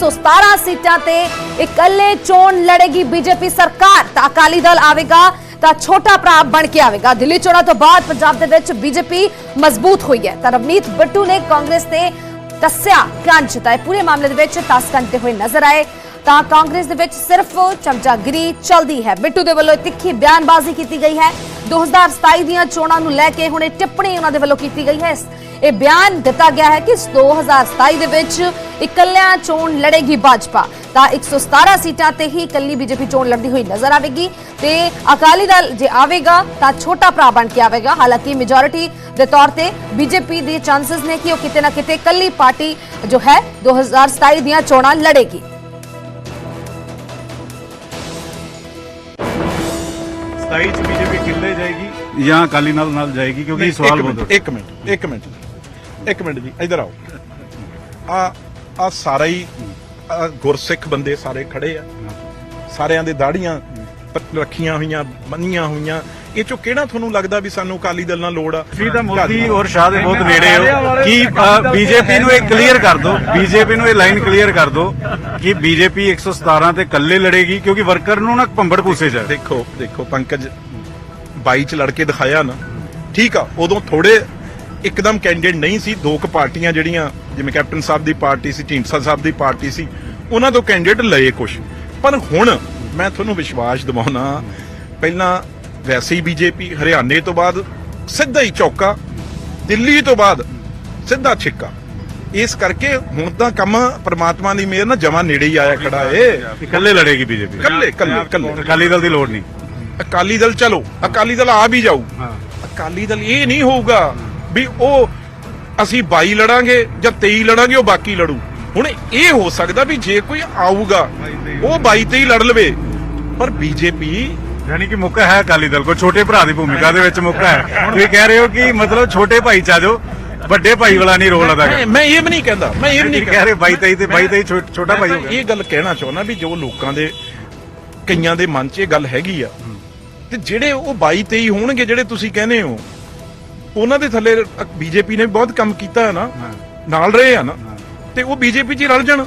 117 ਸੀਟਾਂ ਤੇ ਇਕੱਲੇ ਚੋਣ ਲੜੇਗੀ ਬੀਜੇਪੀ ਸਰਕਾਰ। ਤਾਂ ਅਕਾਲੀ ਦਲ ਆਵੇਗਾ, ਤਾਂ ਛੋਟਾ ਭਰਾ ਬਣ ਕੇ ਆਵੇਗਾ। ਦਿੱਲੀ ਚੋਣਾਂ ਤੋਂ ਬਾਅਦ ਪੰਜਾਬ ਦੇ ਵਿੱਚ ਬੀਜੇਪੀ ਮਜ਼ਬੂਤ ਹੋਈ ਹੈ। ਤਾਂ ਰਵਨੀਤ ਬਿੱਟੂ ਨੇ ਕਾਂਗਰਸ ਤੇ ਦੱਸਿਆ ਕੰਜ ਤਾਂ ਪੂਰੇ ਮਾਮਲੇ ਦੇ ਵਿੱਚ ਤਸ ਕਰਦੇ ਹੋਏ ਨਜ਼ਰ ਆਏ। ਤਾਂ ਕਾਂਗਰਸ ਦੇ ਵਿੱਚ ਸਿਰਫ ਚਮਚਾਗਿਰੀ ਚੱਲਦੀ ਹੈ। ਬਿੱਟੂ ਦੇ ਵੱਲੋਂ ਤਿੱਖੀ ਬਿਆਨਬਾਜ਼ੀ ਕੀਤੀ ਗਈ ਹੈ। 2027 ਦੀਆਂ ਚੋਣਾਂ ਨੂੰ ਲੈ ਕੇ ਹੁਣ ਇਹ ਟਿੱਪਣੀ ਉਹਨਾਂ ਦੇ ਵੱਲੋਂ ਕੀਤੀ ਗਈ ਹੈ। ਇਹ ਬਿਆਨ ਦਿੱਤਾ ਗਿਆ ਹੈ ਕਿ 2027 ਦੇ ਵਿੱਚ ਇਕੱਲਿਆਂ ਚੋਣ ਲੜੇਗੀ ਭਾਜਪਾ। ਤਾਂ 117 ਸੀਟਾਂ ਤੇ ਹੀ ਇਕੱਲੀ ਬੀਜੇਪੀ ਚੋਣ ਲੜਦੀ ਹੋਈ ਨਜ਼ਰ ਆਵੇਗੀ। ਤੇ ਅਕਾਲੀ ਦਲ ਜੇ ਆਵੇਗਾ, ਤਾਂ ਛੋਟਾ ਭਰਾ ਬਣ ਕੇ ਆਵੇਗਾ। ਹਾਲਾਂਕਿ ਮੈਜੋਰਿਟੀ ਦੇ ਤੌਰ ਤੇ ਬੀਜੇਪੀ ਦੇ ਚਾਂਸਸ ਨੇ ਕਿ ਉਹ ਕਿਤੇ ਨਾ ਕਿਤੇ ਇਕੱਲੀ ਪਾਰਟੀ ਜੋ ਹੈ 2027 ਦੀਆਂ ਚੋਣਾਂ ਲੜੇਗੀ। 27 ਚ ਬੀਜੇਪੀ ਕਿੱਲੇ ਜਾਏਗੀ ਜਾਂ ਅਕਾਲੀ ਨਾਲ ਨਾਲ ਜਾਏਗੀ ਕਿਉਂਕਿ ਇਹ ਸਵਾਲ ਇੱਕ ਬਹੁਤ ਮਿੰਟ ਇੱਕ ਮਿੰਟ ਇੱਕ ਮਿੰਟ ਇੱਕ ਮਿੰਟ ਜੀ ਇੱਧਰ ਆਓ। ਆ ਆ ਸਾਰਾ ਹੀ ਆਹ ਗੁਰਸਿੱਖ ਬੰਦੇ ਸਾਰੇ ਖੜੇ ਆ। ਸਾਰਿਆਂ ਦੇ ਦਾੜੀਆਂ ਪ- ਰੱਖੀਆਂ ਹੋਈਆਂ ਬੰਨੀਆਂ ਹੋਈਆਂ। ਇਹ ਚੋਂ ਕਿਹੜਾ ਤੁਹਾਨੂੰ ਲੱਗਦਾ ਵੀ ਸਾਨੂੰ ਅਕਾਲੀ ਦਲ ਨਾਲ ਲੋੜ ਆ? ਤੁਸੀਂ ਤਾਂ ਮੋਦੀ ਔਰ ਸ਼ਾਹ ਦੇ ਬਹੁਤ ਨੇੜੇ ਹੋ। ਕਿ ਬੀਜੇਪੀ ਨੂੰ ਇਹ ਕਲੀਅਰ ਕਰ ਦਿਓ ਬੀਜੇਪੀ ਨੂੰ ਇਹ ਲਾਈਨ ਕਲੀਅਰ ਕਰ ਦਿਓ ਕਿ ਬੀਜੇਪੀ 117 ਤੇ ਇਕੱਲੇ ਲੜੇਗੀ, ਕਿਉਂਕਿ ਵਰਕਰ ਨੂੰ ਨਾ ਭੰਬੜ ਪੂਸੇ ਜਾ ਦੇਖੋ ਦੇਖੋ, ਪੰਕਜ 22 ਚ ਲੜ ਕੇ ਦਿਖਾਇਆ ਨਾ। ਠੀਕ ਆ, ਉਦੋਂ ਥੋੜੇ ਇੱਕਦਮ ਕੈਂਡੀਡੇਟ ਨਹੀਂ ਸੀ, ਦੋ ਕੁ ਪਾਰਟੀਆਂ ਜਿਹੜੀਆਂ, ਜਿਵੇਂ ਕੈਪਟਨ ਸਾਹਿਬ ਦੀ ਪਾਰਟੀ ਸੀ, ਢੀਂਡਸਾ ਸਾਹਿਬ ਦੀ ਪਾਰਟੀ ਸੀ, ਉਹਨਾਂ ਤੋਂ ਕੈਂਡੀਡੇਟ ਲਏ ਕੁਛ। ਪਰ ਹੁਣ ਮੈਂ ਤੁਹਾਨੂੰ ਵਿਸ਼ਵਾਸ ਦਿਵਾਉਣਾ, ਪਹਿਲਾਂ ਵੈਸੇ ਹੀ ਬੀਜੇਪੀ ਹਰਿਆਣੇ ਤੋਂ ਬਾਅਦ ਸਿੱਧਾ ਹੀ ਚੌਕਾ, ਦਿੱਲੀ ਤੋਂ ਬਾਅਦ ਸਿੱਧਾ ਛਿੱਕਾ। ਇਸ ਕਰਕੇ ਹੁਣ ਤਾਂ ਕੰਮ ਪ੍ਰਮਾਤਮਾ ਦੀ ਮਿਹਰ ਨਾਲ ਜਮਾ ਨੇੜੇ ਹੀ ਆਇਆ ਖੜਾ ਏ। ਇਕੱਲੇ ਲੜੇਗੀ ਬੀਜੇਪੀ ਕੱਲੇ ਕੱਲੇ ਕੱਲੇ ਅਕਾਲੀ ਦਲ ਦੀ ਲੋੜ ਨਹੀਂ। ਅਕਾਲੀ ਦਲ ਚਲੋ ਅਕਾਲੀ ਦਲ ਆ ਵੀ ਜਾਊ। ਹਾਂ। ਅਕਾਲੀ ਦਲ ਇਹ ਨਹੀਂ ਹੋਊਗਾ ਵੀ ਉਹ ਅਸੀਂ 22 ਲੜਾਂਗੇ ਜਾਂ 23 ਲੜਾਂਗੇ ਉਹ ਬਾਕੀ ਲੜੂ। ਹੁਣ ਇਹ ਹੋ ਸਕਦਾ ਵੀ ਜੇ ਕੋਈ ਆਊਗਾ ਉਹ 22 23 ਲੜ ਲਵੇ। ਪਰ ਬੀਜੇਪੀ ਯਾਨੀ ਕਿ ਮੌਕਾ ਹੈ ਅਕਾਲੀ ਦਲ ਕੋ ਛੋਟੇ ਭਰਾ ਦੀ ਭੂਮਿਕਾ ਦੇ ਵਿੱਚ ਮੌਕਾ ਹੈ। ਤੁਸੀਂ ਕਹਿ ਰਹੇ ਹੋ ਕਿ ਮਤਲਬ ਛੋਟੇ ਭਾਈ ਚ ਆ ਜਾਓ ਵੱਡੇ ਭਾਈ ਵਾਲਾ ਨਹੀਂ ਰੋਲ ਅਦਾ ਮੈਂ ਮੈਂ ਇਹ ਵੀ ਨਹੀਂ ਕਹਿੰਦਾ ਮੈਂ ਇਹ ਵੀ ਨਹੀਂ ਕਹਿ ਰਹੇ 22 23 ਤੇ 22 23 ਛੋ- ਛੋਟਾ ਭਾਈ ਹੋ ਗਿਆ। ਇਹ ਗੱਲ ਕਹਿਣਾ ਚਾਹੁੰਦਾ ਵੀ ਜੋ ਲੋਕਾਂ ਦੇ ਕਈਆਂ ਦੇ ਮਨ 'ਚ ਇਹ ਗੱਲ ਹੈਗੀ ਆ ਤੇ ਜਿਹੜੇ ਉਹ 22 23 ਹੋਣਗੇ ਜਿਹੜੇ ਤੁਸੀਂ ਕਹਿੰਦੇ ਹੋ ਉਹਨਾਂ ਦੇ ਥੱਲੇ ਬੀਜੇਪੀ ਨੇ ਵੀ ਬਹੁਤ ਕੰਮ ਕੀਤਾ ਹੈ ਨਾ ਨਾਲ ਰਹੇ ਆ ਨਾ ਤੇ ਉਹ ਬੀਜੇਪੀ 'ਚ ਹੀ ਰਲ ਜਾਣ।